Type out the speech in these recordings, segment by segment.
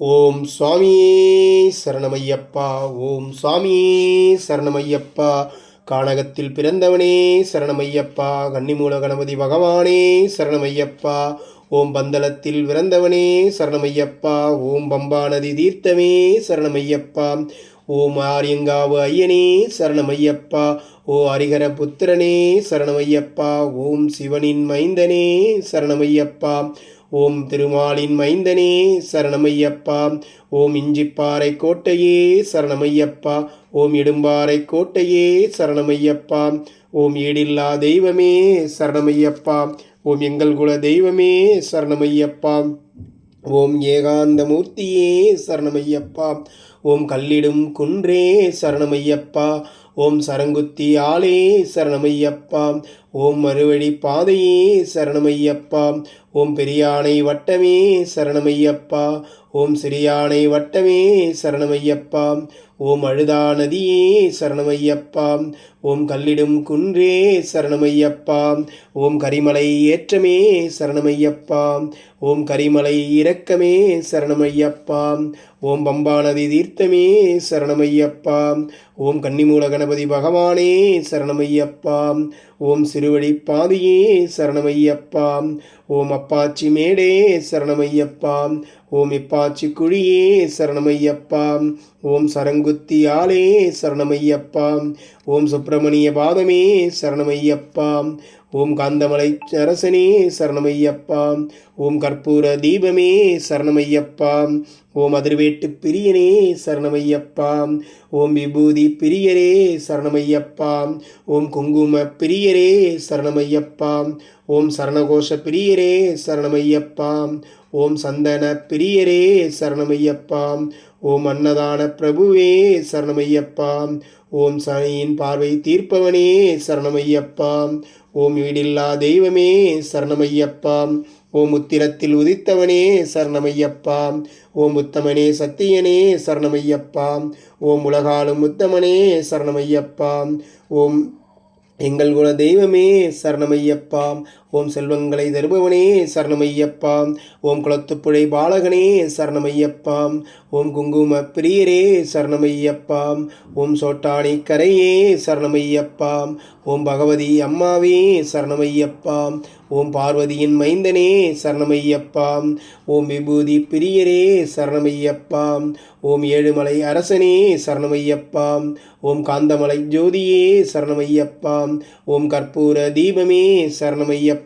ஓம் சுவாமியே சரணமையப்பா ஓம் சுவாமியே சரணமையப்பா. கானகத்தில் பிறந்தவனே சரணமையப்பா. கன்னிமூல கணபதி பகவானே சரணமையப்பா. ஓம் பந்தளத்தில் பிறந்தவனே சரணமையப்பா. ஓம் பம்பா நதி தீர்த்தமே சரணமையப்பா. ஓம் ஆரியங்காவு ஐயனே சரணமையப்பா. ஓ ஹரிகர புத்திரனே சரணமையப்பா. ஓம் சிவனின் மைந்தனே சரணமையப்பா. ஓம் திருமாலின் மைந்தனே சரணமையப்பா. ஓம் இஞ்சிப்பாறை கோட்டையே சரணமையப்பா. ஓம் இடும்பாறை கோட்டையே சரணமையப்பா. ஓம் ஈடில்லா தெய்வமே சரணமையப்பா. ஓம் எங்கள் குல தெய்வமே சரணமையப்பா. ஓம் ஏகாந்த மூர்த்தியே சரணமையப்பா. ஓம் கல்லிடும் குன்றே சரணமையப்பா. ஓம் சரங்குத்தி ஆளே சரணமையப்பா. ஓம் மறுவழி பாதையே சரணமையப்பா. ஓம் பெரியானை வட்டமே சரணமையப்பா. ஓம் சிறியானை வட்டமே சரணமையப்பா. ஓம் அழுதா நதியே சரணமையப்பா. ஓம் கல்லிடும் குன்றே சரணமையப்பா. ஓம் கரிமலை ஏற்றமே சரணமையப்பா. ஓம் கரிமலை இரக்கமே சரணமையப்பா. ஓம் பம்பா நதி தீர்த்தமே சரணமையப்பா. ஓம் கன்னிமூல கணபதி பகவானே சரணமையப்பா. ஓம் சிறுவழி பாதையே சரணமையப்பா. ஓம் அப்பாச்சி மேடே சரணமையப்பா. ஓம் இப்பாச்சி குழியே சரணமையப்பா. ஓம் சரங்குத்தி சரணமையப்பா. ஓம் சுப்பிரமணிய பாதமே சரணமையப்பா. ஓம் காந்தமலை அரசனே சரணமையப்பா. ஓம் கற்பூர தீபமே சரணமையப்பா. ஓம் அதிர்வேட்டு பிரியனே சரணமையப்பா. ஓம் விபூதி பிரியரே சரணமையப்பா. ஓம் குங்கும பிரியரே சரணமையப்பா. ஓம் சரணகோஷ பிரியரே சரணமையப்பா. ஓம் சந்தன பிரியரே சரணமையப்பா. ஓம் அன்னதான பிரபுவே சரணமையப்பா. ஓம் சனியின் பார்வை தீர்ப்பவனே சரணமையப்பா. ஓம் வீடில்லா தெய்வமே சரணமையப்பா. ஓம் உத்திரத்தில் உதித்தவனே சரணமையப்பா. ஓம் உத்தமனே சத்தியனே சரணமையப்பா. ஓம் உலகாலும் உத்தமனே சரணமையப்பா. ஓம் எங்கள் குல தெய்வமே சரணமையப்பாம் ஓம் செல்வங்களை தருபவனே சரணமையப்பா. ஓம் குளத்துப்புழை பாலகனே சரணமையப்பா. ஓம் குங்கும பிரியரே சரணமையப்பா. ஓம் சோட்டாணி கரையே சரணமையப்பா. ஓம் பகவதி அம்மாவே சரணமையப்பா. ஓம் பார்வதியின் மைந்தனே சரணமையப்பா. ஓம் விபூதி பிரியரே சரணமையப்பா. ஓம் ஏழுமலை அரசனே சரணமையப்பா. ஓம் காந்தமலை ஜோதியே சரணமையப்பா. ஓம் கற்பூர தீபமே சரணமையப்பா.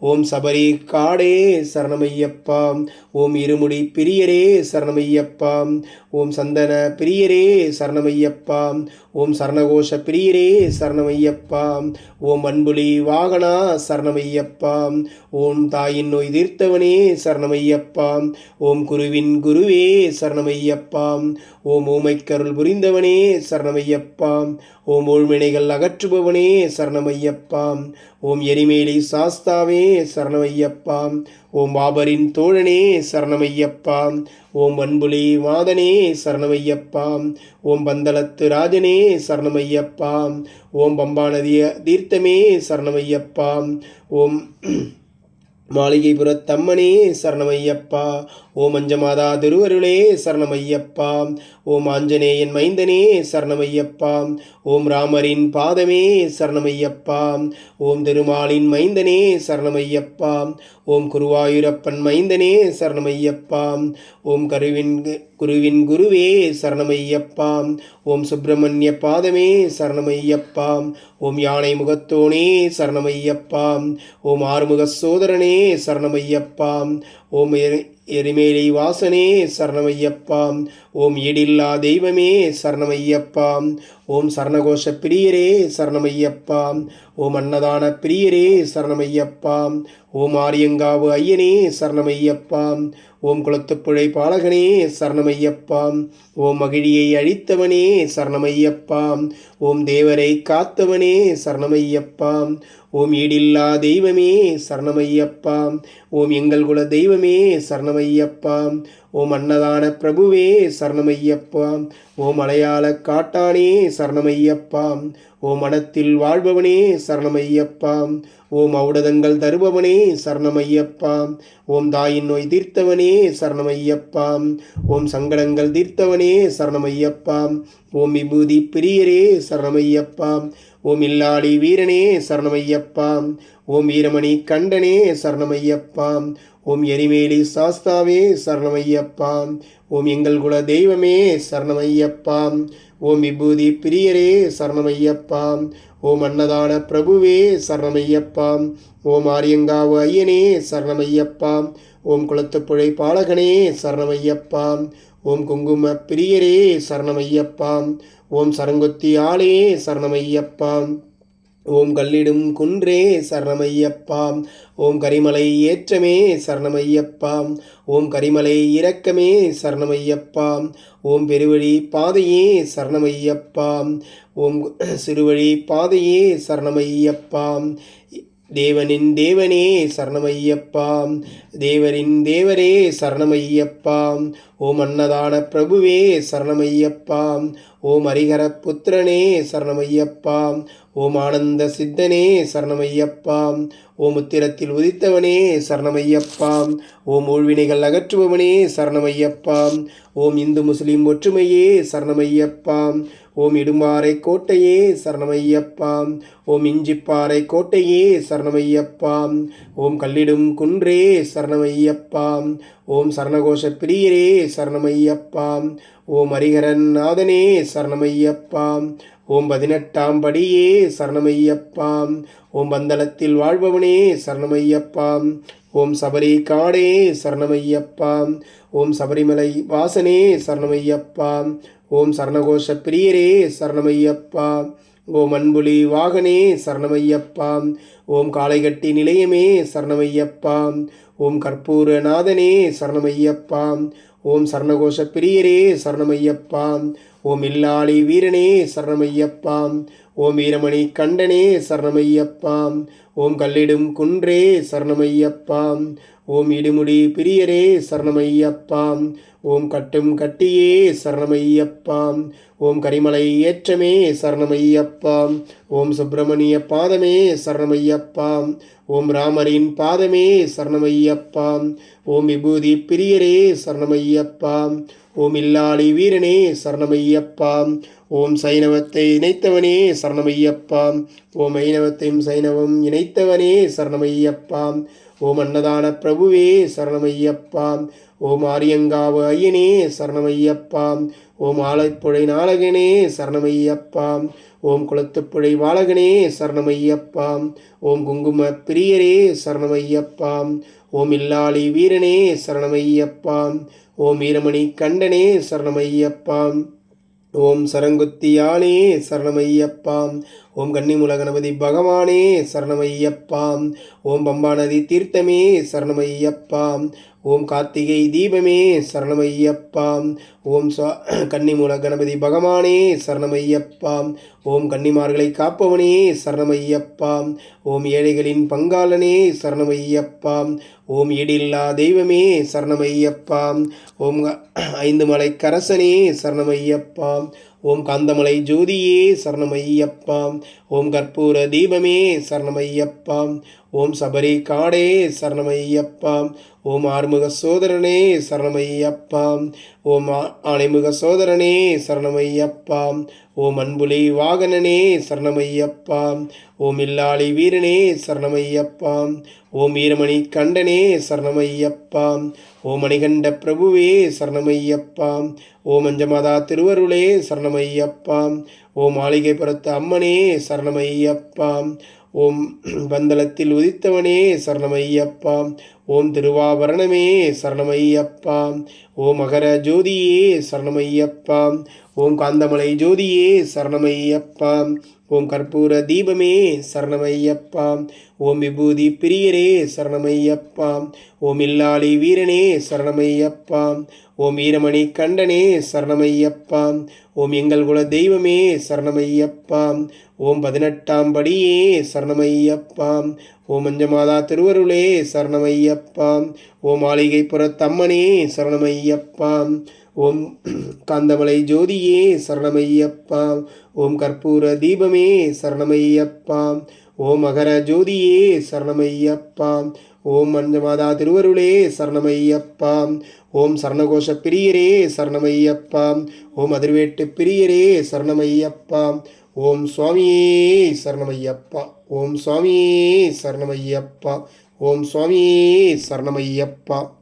ஓம் சபரி காடே சரணமையப்பா. ஓம் இருமுடி பிரியரே சரணமையப்பா. ஓம் சந்தன பிரியரே சரணமையப்பா. ஓம் சரணகோஷ பிரியரே சரணமையப்பா. ஓம் அன்புலி வாகனா சரணமையப்பா. ஓம் தாயின் நோய் தீர்த்தவனே சரணமையப்பா. ஓம் குருவின் குருவே சரணமையப்பா. ஓம் ஊமைக்கருள் புரிந்தவனே சரணமையப்பா. ஓம் ஊழ்வினைகள் அகற்றுபவனே சரணமையப்பா. ஓம் எரிமேலி சாஸ்தாவே சரணமையப்பா. ஓம் பாபரின் தோழனே சரணமையப்பா. ஓம் அன்புலி மாதனே சரணமையப்பா. ஓம் பந்தளத்து ராஜனே சரணமையப்பா. ஓம் பம்பாநதிய தீர்த்தமே சரணமையப்பா. ஓம் மாளிகைபுரத்தம்மனே சரணமையப்பா. ஓம் அஞ்சமாதா திருவருளே சரணமையப்பா. ஓம் ஆஞ்சநேயன் மைந்தனே சரணமையப்பா. ஓம் ராமரின் பாதமே சரணமையப்பா. ஓம் திருமாலின் மைந்தனே சரணமையப்பா. ஓம் குருவாயூரப்பன் மைந்தனே சரணமையப்பா. ஓம் கருவின் குருவின் குருவே சரணமையப்பா. ஓம் சுப்பிரமணிய பாதமே சரணமையப்பா. ஓம் யானை முகத்தோனே சரணமையப்பா. ஓம் ஆறுமுக சோதரனே சரணமையப்பா. ஓம் எரி- எரிமேலி வாசனே சரணமையப்பா. ஓம் ஈடில்லா தெய்வமே சரணமையப்பா. ஓம் சரணகோஷ பிரியரே சரணமையப்பா. ஓம் அன்னதான பிரியரே சரணமையப்பா. ஓம் ஆரியங்காவு ஐயனே சரணமையப்பா. ஓம் குளத்துப்புழை பாலகனே சரணமையப்பா. ஓம் மகிழியை அழித்தவனே சரணமையப்பா. ஓம் தேவரை காத்தவனே சரணமையப்பா. ஓம் ஈடில்லா தெய்வமே சரணமையப்பா. ஓம் எங்கள் குல தெய்வமே சரணமையப்பா. ஓம் அன்னதான பிரபுவே சரணமையப்பா. ஓம் மலையாள காட்டானே சரணமையப்பா. ஓம் மனத்தில் வாழ்பவனே சரணமையப்பா. ஓம் ஔடதங்கள் தருபவனே சரணமையப்பா. ஓம் தாயின் நோய் தீர்த்தவனே சரணமையப்பா. ஓம் சங்கடங்கள் தீர்த்தவனே சரணமையப்பா. ஓம் விபூதி பிரியரே சரணமையப்பா. ஓம் இல்லாடி வீரனே சரணமையப்பா. ஓம் வீரமணி கண்டனே சரணமையப்பா. ஓம் எரிமேலி சாஸ்தாவே சரணமையப்பா. ஓம் எங்கள் குல தெய்வமே சரணமையப்பா. ஓம் விபூதி பிரியரே சரணமையப்பா. ஓம் அன்னதான பிரபுவே சரணமையப்பா. ஓம் ஆரியங்காவு ஐயனே சரணமையப்பா. ஓம் குளத்துப்புழை பாலகனே சரணமையப்பா. ஓம் குங்கும பிரியரே சரணமையப்பா. ஓம் சரங்கொத்தி ஆளே சரணமையப்பா. ஓம் கல்லிடும் குன்றே சரணமையப்பா. ஓம் கரிமலை ஏற்றமே சரணமையப்பா. ஓம் கரிமலை இரக்கமே சரணமையப்பா. ஓம் பெருவழி பாதையே சரணமையப்பா. ஓம் சிறுவழி பாதையே சரணமையப்பா. தேவனின் தேவனே சரணமையப்பா. தேவரின் தேவரே சரணமையப்பா. ஓம் அன்னதான பிரபுவே சரணமையப்பா. ஓம் ஹரிகர புத்திரனே சரணமையப்பா. ஓம் ஆனந்த சித்தனே சரணமையப்பா. ஓம் உத்திரத்தில் உதித்தவனே சரணமையப்பா. ஓம் ஊழ்வினைகள் அகற்றுபவனே சரணமையப்பா. ஓம் இந்து முஸ்லிம் ஒற்றுமையே சரணமையப்பா. ஓம் இடும்பாறை கோட்டையே சரணமையப்பா. ஓம் இஞ்சிப்பாறை கோட்டையே சரணமையப்பா. ஓம் கல்லிடும் குன்றே சரணமையப்பா. ஓம் சரணகோஷ பிரியரே சரணமையப்பா. ஓம் ஹரிகரன் நாதனே சரணமையப்பா. ஓம் பதினெட்டாம் படியே சரணமையப்பாம் ஓம் பந்தளத்தில் வாழ்பவனே சரணமையப்பாம் ஓம் சபரி காடே சரணமையப்பாம் ஓம் சபரிமலை வாசனே சரணமையப்பாம் ஓம் சரணகோஷ பிரியரே சரணமையப்பா. ஓம் அன்புலி வாகனே சரணமையப்பா. ஓம் காளைகட்டி நிலையமே சரணமையப்பா. ஓம் கற்பூரநாதனே சரணமையப்பா. ஓம் சரணகோஷ பிரியரே சரணமையப்பா. ஓம் இல்லாளி வீரனே சரணமையப்பா. ஓம் வீரமணி கண்டனே சரணமையப்பாம் ஓம் கல்லிடும் குன்றே சரணமையப்பாம் ஓம் இடுமுடி பிரியரே சரணமையப்பாம் ஓம் கட்டும் கட்டியே சரணமையப்பாம் ஓம் கரிமலை ஏற்றமே சரணமையப்பாம் ஓம் சுப்பிரமணிய பாதமே சரணமையப்பாம் ஓம் ராமரின் பாதமே சரணமையப்பாம் ஓம் விபூதி பிரியரே சரணமையப்பாம் ஓம் இல்லாளி வீரனே சரணமையப்பாம் ஓம் சைனவத்தை இணைத்தவனே சரணமையப்பாம் ஓம் ஐனவத்தையும் சைனவம் இணைத்தவனே சரணமையப்பாம் ஓம் அன்னதான பிரபுவே சரணமையப்பாம் ஓம் ஆரியங்காவு ஐயனே சரணமையப்பாம் ஓம் ஆலைப்புழை நாளகனே சரணமையப்பாம் ஓம் குளத்துப்புழை வாழகனே சரணமையப்பாம் ஓம் குங்கும பிரியரே சரணமையப்பாம் ஓம் இல்லாளி வீரனே சரணமையப்பாம் ஓம் வீரமணி கண்டனே சரணமையப்பாம் ஓம் சரங்குத்தியானே சரணமையப்பாம். ஓம் கன்னிமுல கணபதி பகவானே சரணமையப்பாம். ஓம் பம்பா நதி தீர்த்தமே சரணமையப்பாம். ஓம் கார்த்திகை தீபமே சரணமையப்பாம் ஓம் சுவா கன்னிமூல கணபதி பகவானே சரணமையப்பாம் ஓம் கன்னிமார்களை காப்பவனே சரணமையப்பாம் ஓம் ஏழைகளின் பங்காளனே சரணமையப்பாம் ஓம் எடில்லா தெய்வமே சரணமையப்பாம் ஓம் ஐந்து மலைக்கரசனே சரணமையப்பாம் ஓம் காந்தமலை ஜோதியே சரணமையப்பா. ஓம் கற்பூர தீபமே சரணமையப்பா. ஓம் சபரி காடே சரணமையப்பா. ஓம் ஆறுமுக சோதரனே சரணமையப்பா. ஓம் ஆணைமுக சோதரனே சரணமையப்பா. ஓம் அன்புலி வாகனனே சரணமையப்பா. ஓம் இல்லாளி வீரனே சரணமையப்பா. ஓம் வீரமணி கண்டனே சரணமையப்பா. ஓம் மணிகண்ட பிரபுவே சரணமையப்பா. ஓம் அஞ்சமாதா திருவருளே சரணமையப்பா. ஓம் மாளிகைபுரத்து அம்மனே சரணமையப்பா. ஓம் பந்தளத்தில் உதித்தவனே சரணமையப்பா. ஓம் திருவாபரணமே சரணமையப்பா. ஓம் மகர ஜோதியே சரணமையப்பா. ஓம் காந்தமலை ஜோதியே சரணமையப்பா. ஓம் கற்பூர தீபமே சரணமையப்பா. ஓம் விபூதி பிரியரே சரணமையப்பா. ஓம் இல்லாளி வீரனே சரணமையப்பா. ஓம் வீரமணி கண்டனே சரணமையப்பா. ஓம் எங்கள் குல தெய்வமே சரணமையப்பா. ஓம் பதினெட்டாம் படியே சரணமையப்பா. ஓ மஞ்சமாதா திருவருளே சரணமையப்பா. ஓம் மாளிகைப்புறத்தம்மனே சரணமையப்பாம் ஓம் காந்தமலை ஜோதியே சரணமையப்பாம் ஓம் கற்பூர தீபமே சரணமையப்பாம் ஓம் மகர ஜோதியே சரணமையப்பாம் ஓம் மஞ்சமாதா திருவருளே சரணமையப்பாம் ஓம் சரணகோஷ பிரியரே சரணமையப்பாம் ஓம் அதிர்வேட்டு பிரியரே சரணமையப்பாம் ஓம் சுவாமியே சரணமையப்பா. ஓம் சுவாமி சரணமையப்பா. ஓம் சுவாமி சரணமையப்பா.